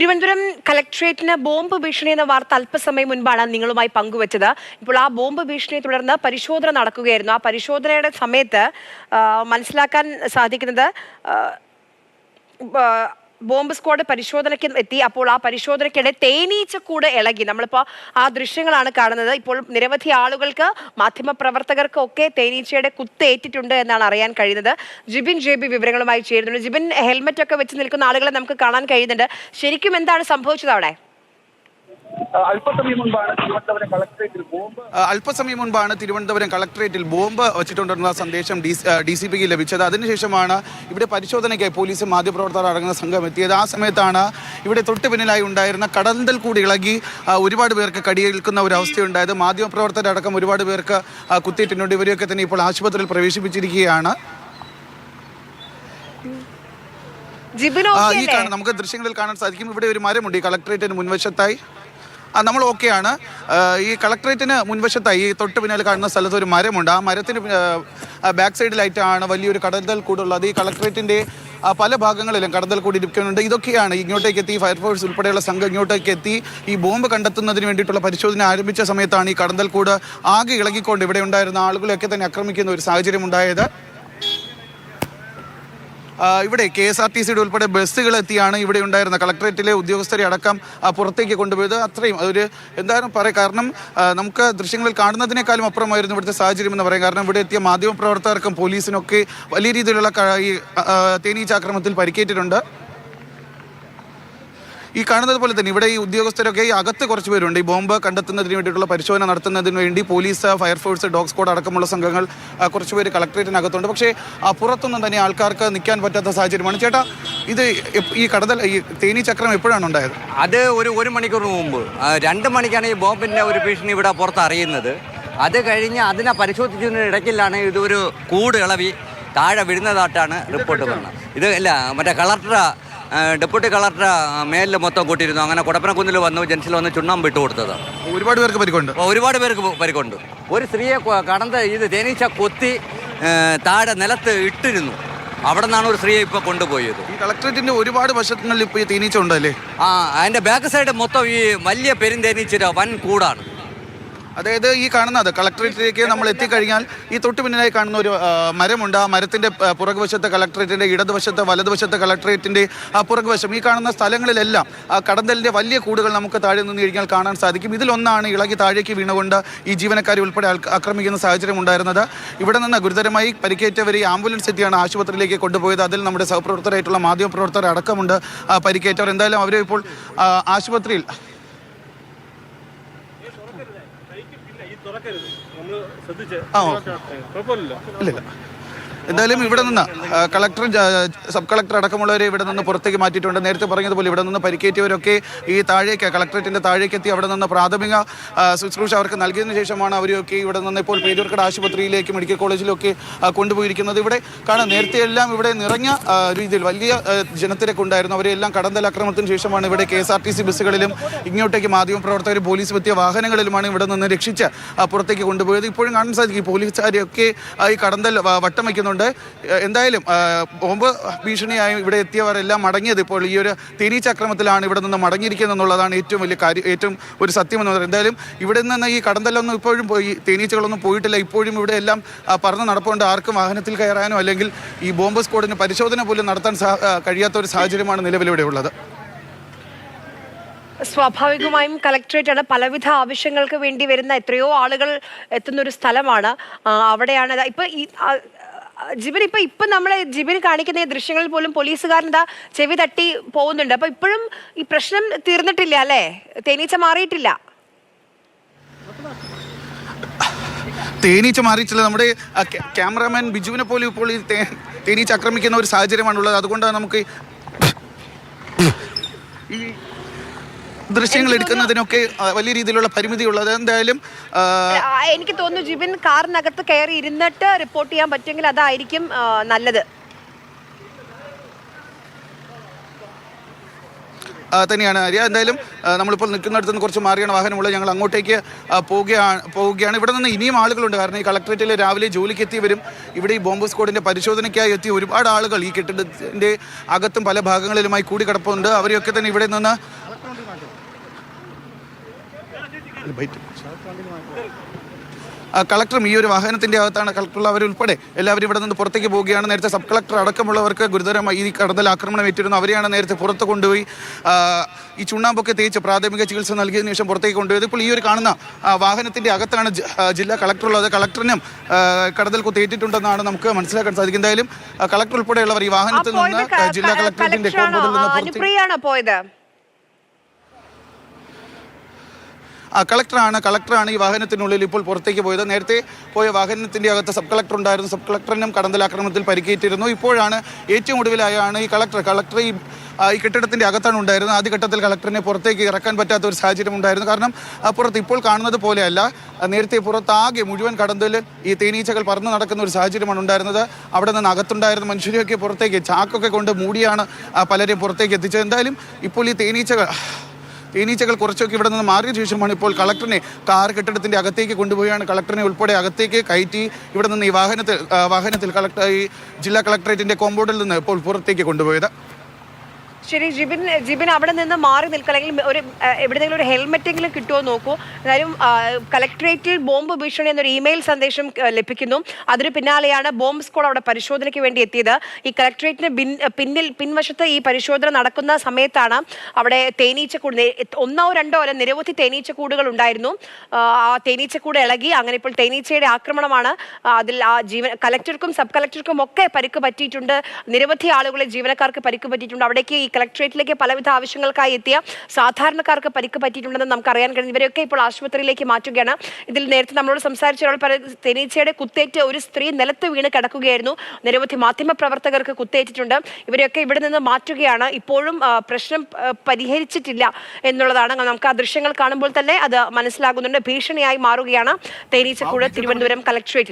Thiruvananthapuram കലക്ട്രേറ്റിന് bomb ഭീഷണി എന്ന വാർത്ത അല്പസമയം മുൻപാണ് നിങ്ങളുമായി പങ്കുവച്ചത്. ഇപ്പോൾ ആ ബോംബ് ഭീഷണിയെ തുടർന്ന് പരിശോധന നടക്കുകയായിരുന്നു. ആ പരിശോധനയുടെ സമയത്ത് മനസ്സിലാക്കാൻ സാധിക്കുന്നത് ബോംബ് സ്ക്വാഡ് പരിശോധനയ്ക്ക് എത്തി. അപ്പോൾ ആ പരിശോധനയ്ക്കിടെ തേനീച്ചക്കൂട് ഇളകി. നമ്മളിപ്പോൾ ആ ദൃശ്യങ്ങളാണ് കാണുന്നത്. ഇപ്പോൾ നിരവധി ആളുകൾക്ക് മാധ്യമ പ്രവർത്തകർക്കൊക്കെ തേനീച്ചയുടെ കുത്തേറ്റിട്ടുണ്ട് എന്നാണ് അറിയാൻ കഴിയുന്നത്. ജിബിൻ ജെ ബി വിവരങ്ങളുമായി ചേരുന്നുണ്ട്. ജിബിൻ ഹെൽമെറ്റ് ഒക്കെ വെച്ച് നിൽക്കുന്ന ആളുകളെ നമുക്ക് കാണാൻ കഴിയുന്നുണ്ട്. ശരിക്കും എന്താണ് സംഭവിച്ചത് അവിടെ? അല്പസമയം മുൻപാണ് തിരുവനന്തപുരം കളക്ടറേറ്റിൽ ബോംബ്. വെച്ചിട്ടുണ്ടെന്ന അല്പസമയം മുൻപാണ് തിരുവനന്തപുരം കളക്ടറേറ്റിൽ ബോംബ് വച്ചിട്ടുണ്ടെന്ന സന്ദേശം ഡി സി പിക്ക് ലഭിച്ചത്. അതിനുശേഷമാണ് ഇവിടെ പരിശോധനയ്ക്കായി പോലീസും മാധ്യമപ്രവർത്തകർ അടങ്ങുന്ന സംഘം എത്തിയത്. ആ സമയത്താണ് ഇവിടെ തൊട്ട് പിന്നിലായി ഉണ്ടായിരുന്ന കടന്തൽ കൂടി ഇളകി ഒരുപാട് പേർക്ക് കടിയേൽക്കുന്ന ഒരു അവസ്ഥയുണ്ടായത്. മാധ്യമപ്രവർത്തകരടക്കം ഒരുപാട് പേർക്ക് കുത്തിയിട്ടുണ്ട്. ഇവരെയൊക്കെ തന്നെ ഇപ്പോൾ ആശുപത്രിയിൽ പ്രവേശിപ്പിച്ചിരിക്കുകയാണ്. ഈ നമുക്ക് ദൃശ്യങ്ങളിൽ കാണാൻ സാധിക്കും. ഇവിടെ ഒരു മരമുണ്ട് ഈ കളക്ടറേറ്റിന് മുൻവശത്തായി. നമ്മൾ ഓക്കെയാണ് ഈ കളക്ടറേറ്റിന് മുൻവശത്തായി ഈ തൊട്ട് പിന്നാലെ കാണുന്ന സ്ഥലത്ത് ഒരു മരമുണ്ട്. ആ മരത്തിന് ബാക്ക് സൈഡിലായിട്ടാണ് വലിയൊരു കടന്തൽ കൂടുള്ളത് ഈ കളക്ടറേറ്റിന്റെ ആ, പല ഭാഗങ്ങളിലും കടന്തൽ കൂടി ഇരിക്കുന്നുണ്ട്. ഇതൊക്കെയാണ് ഇങ്ങോട്ടേക്ക് എത്തി. ഫയർഫോഴ്സ് ഉൾപ്പെടെയുള്ള സംഘം ഇങ്ങോട്ടേക്ക് എത്തി. ഈ ബോംബ് കണ്ടെത്തുന്നതിന് വേണ്ടിയിട്ടുള്ള പരിശോധന ആരംഭിച്ച സമയത്താണ് ഈ കടന്തൽ കൂട് ആകെ ഇളകിക്കൊണ്ട് ഇവിടെ ഉണ്ടായിരുന്ന ആളുകളെയൊക്കെ തന്നെ ആക്രമിക്കുന്ന ഒരു സാഹചര്യം ഉണ്ടായത്. ഇവിടെ കെ എസ് ആർ ടി സിയുടെ ഉൾപ്പെടെ ബസ്സുകൾ എത്തിയാണ് ഇവിടെ ഉണ്ടായിരുന്ന കളക്ടറേറ്റിലെ ഉദ്യോഗസ്ഥരെ അടക്കം പുറത്തേക്ക് കൊണ്ടുപോയത്. അത്രയും അതൊരു എന്തായാലും പറയാം കാരണം നമുക്ക് ദൃശ്യങ്ങളിൽ കാണുന്നതിനേക്കാളും അപ്പുറമായിരുന്നു ഇവിടുത്തെ സാഹചര്യം എന്ന് പറയാം. കാരണം ഇവിടെ എത്തിയ മാധ്യമപ്രവർത്തകർക്കും പോലീസിനൊക്കെ വലിയ രീതിയിലുള്ള ഈ തേനീച്ചാക്രമത്തിൽ പരിക്കേറ്റിട്ടുണ്ട്. ഈ കാണുന്നത് പോലെ തന്നെ ഇവിടെ ഈ ഉദ്യോഗസ്ഥരൊക്കെ ഈ അകത്ത് കുറച്ച് പേരുണ്ട്. ഈ ബോംബ് കണ്ടെത്തുന്നതിന് വേണ്ടിയിട്ടുള്ള പരിശോധന നടത്തുന്നതിന് വേണ്ടി പോലീസ് ഫയർഫോഴ്സ് ഡോഗ് സ്ക്വാഡ് അടക്കമുള്ള സംഘങ്ങൾ കുറച്ച് പേര് കളക്ടറേറ്റിനകത്തുണ്ട്. പക്ഷേ ആ പുറത്തൊന്നും തന്നെ ആൾക്കാർക്ക് നിൽക്കാൻ പറ്റാത്ത സാഹചര്യമാണ്. ചേട്ടാ ഇത് ഈ കടതൽ ഈ തേനീച്ചക്രം എപ്പോഴാണ് ഉണ്ടായത്? അത് ഒരു ഒരു മണിക്കൂർ മുമ്പ്. രണ്ട് മണിക്കാണ് ഈ ബോംബിന്റെ ഒരു ഭീഷണി ഇവിടെ പുറത്ത് അറിയുന്നത് അത് കഴിഞ്ഞ് അതിനെ പരിശോധിച്ചതിന് ഇടയ്ക്കിലാണ് ഇതൊരു കൂട് ഇളവി താഴെ വീഴുന്നതായിട്ടാണ് റിപ്പോർട്ട് പറഞ്ഞത് ഇത് അല്ല മറ്റേ കളക്ടർ ഡെപ്യൂട്ടി കളക്ടറെ മേലിൽ മൊത്തം കൂട്ടിയിരുന്നു. അങ്ങനെ കുടപ്പനക്കുന്നിൽ വന്നു ജെൻസിൽ വന്ന് ചുണ്ണാമ്പ് വിട്ടു കൊടുത്തത്. ഒരുപാട് പേർക്ക് പരിക്കുണ്ട്. ഒരുപാട് പേർക്ക് പരിക്കുണ്ട്. ഒരു സ്ത്രീയെ കടന്ന് ഇത് തേനീച്ച കൊത്തി താഴെ നിലത്ത് ഇട്ടിരുന്നു. അവിടെ നിന്നാണ് ഒരു സ്ത്രീയെ ഇപ്പോൾ കൊണ്ടുപോയത്. ഈ കളക്ടറേറ്റിന്റെ ഒരുപാട് വശങ്ങളിൽ ഇപ്പോൾ ഈ തേനീച്ച ഉണ്ടല്ലേ? ആ അതിന്റെ ബാക്ക് സൈഡ് മൊത്തം ഈ വലിയ പെരും തേനീച്ചയുടെ വൻ കൂടാണ്. അതായത് ഈ കാണുന്നത് കളക്ടറേറ്റിലേക്ക് നമ്മൾ എത്തിക്കഴിഞ്ഞാൽ ഈ തൊട്ട് പിന്നിലായി കാണുന്ന ഒരു മരമുണ്ട്. ആ മരത്തിന്റെ ആ, പുറകുവശത്തെ കളക്ടറേറ്റിന്റെ ഇടതുവശത്തെ വലതുവശത്തെ കളക്ടറേറ്റിന്റെ ആ പുറകുവശം. ഈ കാണുന്ന സ്ഥലങ്ങളിലെല്ലാം ആ കടന്തലിന്റെ വലിയ കൂടുകൾ നമുക്ക് താഴെ നിന്ന് കഴിഞ്ഞാൽ കാണാൻ സാധിക്കും. ഇതിലൊന്നാണ് ഇളകി താഴേക്ക് വീണുകൊണ്ട് ഈ ജീവനക്കാരെ ഉൾപ്പെടെ ആക്രമിക്കുന്ന സാഹചര്യം ഉണ്ടായിരുന്നത്. ഇവിടെ നിന്ന് ഗുരുതരമായി പരിക്കേറ്റവരെ ഈ ആംബുലൻസ് എത്തിയാണ് ആശുപത്രിയിലേക്ക് കൊണ്ടുപോയത്. അതിൽ നമ്മുടെ സഹപ്രവർത്തകരായിട്ടുള്ള മാധ്യമപ്രവർത്തകർ അടക്കമുണ്ട് പരിക്കേറ്റവർ. എന്തായാലും അവരെ ഇപ്പോൾ ആശുപത്രിയിൽ ആ ഓ. ഇല്ലില്ല. എന്തായാലും ഇവിടെ നിന്ന് കളക്ടർ സബ് കളക്ടർ അടക്കമുള്ളവരെ ഇവിടെ നിന്ന് പുറത്തേക്ക് മാറ്റിയിട്ടുണ്ട്. നേരത്തെ പറഞ്ഞതുപോലെ ഇവിടെ നിന്ന് പരിക്കേറ്റവരൊക്കെ ഈ താഴേക്ക് കളക്ടറേറ്റിന്റെ താഴേക്ക് എത്തി അവിടെ നിന്ന് പ്രാഥമിക ശുശ്രൂഷ അവർക്ക് നൽകിയതിനു ശേഷമാണ് അവരെയൊക്കെ ഇവിടെ നിന്ന് ഇപ്പോൾ പേരൂർക്കട ആശുപത്രിയിലേക്ക് മെഡിക്കൽ കോളേജിലൊക്കെ കൊണ്ടുപോയിരിക്കുന്നത്. ഇവിടെ കാണാം നേരത്തെ എല്ലാം ഇവിടെ നിറഞ്ഞ രീതിയിൽ വലിയ ജനത്തിരക്കുണ്ടായിരുന്നു അവരെല്ലാം കടന്തൽ ആക്രമണത്തിന് ശേഷമാണ് ഇവിടെ K S R T C ബസ്സുകളിലും ഇങ്ങോട്ടേക്ക് മാധ്യമപ്രവർത്തകർ പോലീസ് എത്തിയ വാഹനങ്ങളിലുമാണ് ഇവിടെ നിന്ന് രക്ഷിച്ച് പുറത്തേക്ക് കൊണ്ടുപോയത്. ഇപ്പോഴും കാണാൻ സാധിക്കും പോലീസുകാരെയൊക്കെ ഈ കടന്തൽ വട്ടം വയ്ക്കുന്നുണ്ട്. ഏ, എന്തായാലും ബോംബ് ഭീഷണിയായി ഇവിടെ എത്തിയവരെല്ലാം മടങ്ങിയത് ഇപ്പോൾ ഈ ഒരു തേനീച്ചക്രമത്തിലാണ് ഇവിടെ നിന്ന് മടങ്ങിയിരിക്കുന്നത് എന്നുള്ളതാണ് ഏറ്റവും വലിയ കാര്യം ഏറ്റവും ഒരു സത്യം എന്ന് പറയുന്നത്. എന്തായാലും ഇവിടെ നിന്ന് ഈ കടന്തലൊന്നും ഇപ്പോഴും പോയി തേനീച്ചകളൊന്നും പോയിട്ടില്ല. ഇപ്പോഴും ഇവിടെ എല്ലാം പറന്ന് നടപ്പുണ്ട്. ആർക്കും വാഹനത്തിൽ കയറാനോ അല്ലെങ്കിൽ ഈ ബോംബ് സ്ക്വാഡിന് പരിശോധന പോലും നടത്താൻ കഴിയാത്ത ഒരു സാഹചര്യമാണ് നിലവിലിവിടെ ഉള്ളത്. സ്വാഭാവികമായും കളക്ടറേറ്റ് ആണ് പലവിധ ആവശ്യങ്ങൾക്ക് വേണ്ടി വരുന്ന എത്രയോ ആളുകൾ എത്തുന്ന ഒരു സ്ഥലമാണ് അവിടെയാണ്. ഇപ്പൊ ഈ ജിബിൻ ഇപ്പൊ ഇപ്പൊ നമ്മളെ ജിബിൻ കാണിക്കുന്ന ഈ ദൃശ്യങ്ങളിൽ പോലും പോലീസുകാരൻ എന്താ ചെവി തട്ടി പോകുന്നുണ്ട്. അപ്പൊ ഇപ്പോഴും ഈ പ്രശ്നം തീർന്നിട്ടില്ല അല്ലേ? തേനീച്ച മാറിയിട്ടില്ല. തേനീച്ച മാറിയിട്ടില്ല. നമ്മുടെ ക്യാമറാമാൻ ബിജുവിനെ പോലും ഇപ്പോൾ ഈ തേനീച്ച ആക്രമിക്കുന്ന ഒരു സാഹചര്യമാണുള്ളത്. അതുകൊണ്ടാണ് നമുക്ക് ദൃശ്യങ്ങൾ എടുക്കുന്നതിനൊക്കെ വലിയ രീതിയിലുള്ള പരിമിതി ഉള്ളത് എന്തായാലും എനിക്ക് തോന്നുന്നു ജിബിൻ കാറിനകത്ത് കയറി ഇരുന്നിട്ട് റിപ്പോർട്ട് ചെയ്യാൻ പറ്റുമെങ്കിൽ അതായിരിക്കും നല്ലത്. തന്നെയാണ് ആര്യ. എന്തായാലും നമ്മളിപ്പോൾ നിൽക്കുന്നിടത്ത് നിന്ന് കുറച്ച് മാറിയാണ് വാഹനമുള്ളത്. ഞങ്ങൾ അങ്ങോട്ടേക്ക് പോവുകയാണ് പോവുകയാണ്. ഇവിടെ നിന്ന് ഇനിയും ആളുകളുണ്ട്. കാരണം ഈ കളക്ട്രേറ്റിൽ രാവിലെ ജോലിക്ക് എത്തിയവരും ഇവിടെ ഈ ബോംബ് സ്ക്വാഡിന്റെ പരിശോധനയ്ക്കായി എത്തിയ ഒരുപാട് ആളുകൾ ഈ കെട്ടിടത്തിന്റെ അകത്തും പല ഭാഗങ്ങളിലുമായി കൂടി കിടപ്പുണ്ട് അവരെയൊക്കെ തന്നെ ഇവിടെ നിന്ന് ആ, കളക്ടറും ഈ ഒരു വാഹനത്തിന്റെ അകത്താണ് കളക്ടറുള്ള അവരുൾപ്പെടെ എല്ലാവരും ഇവിടെ നിന്ന് പുറത്തേക്ക് പോവുകയാണ്. നേരത്തെ സബ് കളക്ടർ അടക്കമുള്ളവർക്ക് ഗുരുതരമായി ഈ കടന്നൽ ആക്രമണം ഏറ്റിരുന്നു. അവരെയാണ് നേരത്തെ പുറത്ത് കൊണ്ടുപോയി ഈ ചുണ്ണാമ്പൊക്കെ തേച്ച് പ്രാഥമിക ചികിത്സ നൽകിയതിനു ശേഷം പുറത്തേക്ക് കൊണ്ടുപോയത്. ഇപ്പോൾ ഈ ഒരു കാണുന്ന ആ, വാഹനത്തിന്റെ അകത്താണ് ജില്ലാ കളക്ടറുള്ളത് കളക്ടറിനും കടതൽ കുത്തേറ്റിട്ടുണ്ടെന്നാണ് നമുക്ക് മനസ്സിലാക്കാൻ സാധിക്കും എന്തായാലും കളക്ടർ ഉൾപ്പെടെയുള്ളവർ ഈ വാഹനത്തിൽ നിന്ന് ജില്ലാ കളക്ടറിന്റെ കോമ്പൗണ്ടിൽ നിന്ന് പുറത്തേക്ക് അനുപ്രിയയാണോ പോയത് ആ കളക്ടറാണ് കളക്ടറാണ് ഈ വാഹനത്തിനുള്ളിൽ ഇപ്പോൾ പുറത്തേക്ക് പോയത്. നേരത്തെ പോയ വാഹനത്തിന്റെ അകത്ത് സബ് കളക്ടർ ഉണ്ടായിരുന്നു. സബ് കളക്ടറിനും കടന്തലാക്രമണത്തിൽ പരിക്കേറ്റിരുന്നു. ഇപ്പോഴാണ് ഏറ്റവും ഒടുവിലായാണ് ഈ കളക്ടർ കളക്ടർ ഈ ഈ കെട്ടിടത്തിന്റെ അകത്താണ് ഉണ്ടായിരുന്നത്. ആദ്യഘട്ടത്തിൽ കളക്ടറിനെ പുറത്തേക്ക് ഇറക്കാൻ പറ്റാത്ത ഒരു സാഹചര്യം ഉണ്ടായിരുന്നു. കാരണം അപ്പുറത്ത് പുറത്ത് ഇപ്പോൾ കാണുന്നത് പോലെയല്ല. നേരത്തെ പുറത്താകെ മുഴുവൻ കടന്തൽ ഈ തേനീച്ചകൾ പറന്നു നടക്കുന്ന ഒരു സാഹചര്യമാണ് ഉണ്ടായിരുന്നത്. അവിടെ നിന്ന് അകത്തുണ്ടായിരുന്ന മനുഷ്യരെയൊക്കെ പുറത്തേക്ക് ചാക്കൊക്കെ കൊണ്ട് മൂടിയാണ് പലരെയും പുറത്തേക്ക് എത്തിച്ചത്. എന്തായാലും ഇപ്പോൾ ഈ തേനീച്ചകൾ തേനീച്ചകൾ കുറച്ചൊക്കെ ഇവിടെ നിന്ന് മാറിയ ശേഷമാണ് ഇപ്പോൾ കളക്ടറിനെ കാർ കെട്ടിടത്തിന്റെ അകത്തേക്ക് കൊണ്ടുപോയാണ്. കളക്ടറിനെ ഉൾപ്പെടെ അകത്തേക്ക് കയറ്റി ഇവിടെ നിന്ന് ഈ വാഹനത്തിൽ വാഹനത്തിൽ കളക്ടർ ഈ ജില്ലാ കളക്ടറേറ്റിന്റെ കോമ്പൗണ്ടിൽ നിന്ന് ഇപ്പോൾ പുറത്തേക്ക് കൊണ്ടുപോയത്. ശരി ജിബിൻ ജിബിൻ അവിടെ നിന്ന് മാറി നിൽക്കുക. അല്ലെങ്കിൽ ഒരു എവിടെയെങ്കിലും ഒരു ഹെൽമെറ്റെങ്കിലും കിട്ടുമോ നോക്കൂ. എന്നാലും ആ, കളക്ടറേറ്റിൽ ബോംബ് ഭീഷണി എന്നൊരു ഇമെയിൽ സന്ദേശം ലഭിക്കുന്നു. അതിന് പിന്നാലെയാണ് ബോംബ് സ്ക്വാഡ് അവിടെ പരിശോധനയ്ക്ക് വേണ്ടി എത്തിയത്. ഈ കളക്ടറേറ്റിന് പിന്നിൽ പിൻവശത്ത് ഈ പരിശോധന നടക്കുന്ന സമയത്താണ് അവിടെ തേനീച്ചക്കൂട് ഒന്നോ രണ്ടോ അല്ല നിരവധി തേനീച്ചക്കൂടുകൾ ഉണ്ടായിരുന്നു. ആ തേനീച്ചക്കൂട് ഇളകി അങ്ങനെ ഇപ്പോൾ തേനീച്ചയുടെ ആക്രമണമാണ്. അതിൽ ആ ജീവൻ കലക്ടർക്കും സബ് കളക്ടർക്കും ഒക്കെ പരിക്ക് പറ്റിയിട്ടുണ്ട്. നിരവധി ആളുകളെ ജീവനക്കാർക്ക് പരിക്ക് പറ്റിയിട്ടുണ്ട്. അവിടേക്ക് ഈ കളക്ടറേറ്റിലേക്ക് പലവിധ ആവശ്യങ്ങൾക്കായി എത്തിയ സാധാരണക്കാർക്ക് പരിക്ക് പറ്റിയിട്ടുണ്ടെന്ന് നമുക്ക് അറിയാൻ കഴിയും ഇവരെയൊക്കെ ഇപ്പോൾ ആശുപത്രിയിലേക്ക് മാറ്റുകയാണ്. ഇതിൽ നേരത്തെ നമ്മളോട് സംസാരിച്ച ഒരാൾ പറയുന്നത് തേനീച്ചയുടെ കുത്തേറ്റ് ഒരു സ്ത്രീ നിലത്ത് വീണ് കിടക്കുകയായിരുന്നു. നിരവധി മാധ്യമ പ്രവർത്തകർക്ക് കുത്തേറ്റിട്ടുണ്ട്. ഇവരെയൊക്കെ ഇവിടെ നിന്ന് മാറ്റുകയാണ്. ഇപ്പോഴും പ്രശ്നം പരിഹരിച്ചിട്ടില്ല എന്നുള്ളതാണ് നമുക്ക് ആ ദൃശ്യങ്ങൾ കാണുമ്പോൾ തന്നെ അത് മനസ്സിലാകുന്നുണ്ട്. ഭീഷണിയായി മാറുകയാണ് തേനീച്ചക്കൂട് തിരുവനന്തപുരം കളക്ടറേറ്റിൽ